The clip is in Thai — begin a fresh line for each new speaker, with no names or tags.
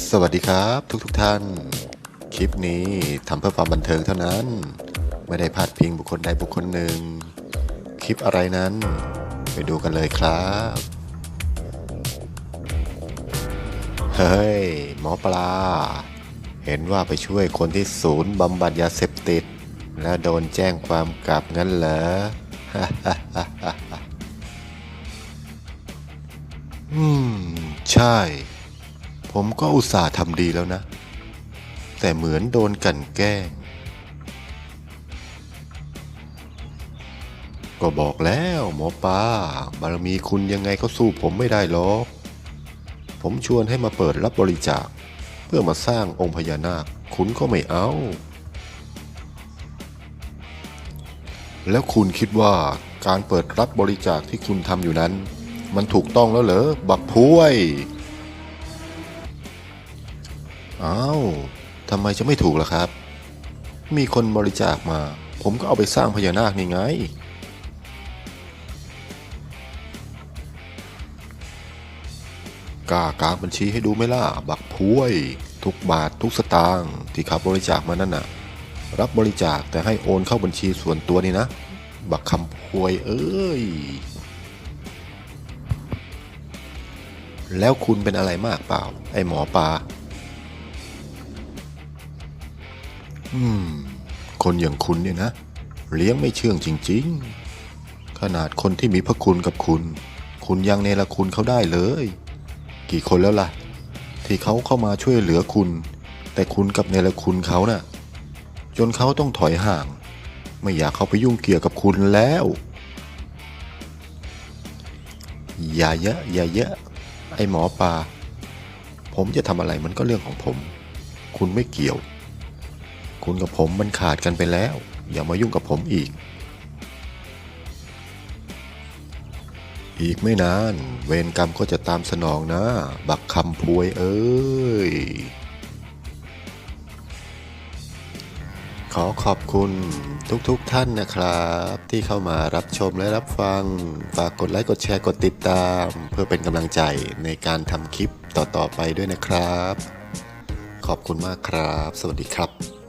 สวัสดีครับทุกทุกท่าน คลิปนี้ทำเพื่อความบันเทิงเท่านั้น ไม่ได้พาดพิงบุคคลใดบุคคลหนึ่ง คลิปอะไรนั้น ไปดูกันเลยครับ เฮ้ย หมอปลา เห็นว่าไปช่วยคนที่ศูนย์บำบัดยาเสพติด แล้วโดนแจ้งความกลับงั้นเหรออืม ใช่ ผมก็อุตส่าห์ทำดีแล้วนะ แต่เหมือนโดนกลันแกล้ง ก็บอกแล้วหมอปลาบารมีคุณยังไงก็สู้ผมไม่ได้หรอกผมชวนให้มาเปิดรับบริจาค เพื่อมาสร้างองค์พญานาค คุณก็ไม่เอา แล้วคุณคิดว่าการเปิดรับบริจาคที่คุณทำอยู่นั้น มันถูกต้องแล้วเหรอ บักพุ้ย อ้าวทำไมจะไม่ถูกล่ะครับ มีคนบริจาคมา ผมก็เอาไปสร้างพญานาคนี่ไง กล้ากางบัญชีให้ดูไหม่ล่ะ บักพุ้ยทุกบาททุกสตางค์ที่ขาบริจาคมานั่นน่ะ รับบริจาคแต่ให้โอนเข้าบัญชีส่วนตัวนี่นะ บักคำพวยเอ้ย แล้วคุณเป็นอะไรมากเปล่า ไอหมอปลา อืม คนอย่างคุณเนี่ยนะ เลี้ยงไม่เชื่องจริง ๆ ขนาดคนที่มีพระคุณกับคุณ คุณยังเนรคุณเขาได้เลย กี่คนแล้วล่ะ ที่เขาเข้ามาช่วยเหลือคุณ แต่คุณกับเนรคุณเขาน่ะ จนเขาต้องถอยห่าง ไม่อยากเข้าไปยุ่งเกี่ยวกับคุณแล้วอย่าเยอะอย่าเยอะไอหมอปลาผมจะทำอะไรมันก็เรื่องของผม คุณไม่เกี่ยว คุณกับผมมันขาดกันไปแล้ว อย่ามายุ่งกับผมอีก อีกไม่นาน เวรกรรมก็จะตามสนองนะ บักคำพวยเอ้ย ขอขอบคุณทุกๆทท่านนะครับ ที่เข้ามารับชมและรับฟัง ฝากกดไลค์กดแชร์กดติดตาม เพื่อเป็นกำลังใจในการทำคลิปต่อๆไปด้วยนะครับ ขอบคุณมากครับ สวัสดีครับ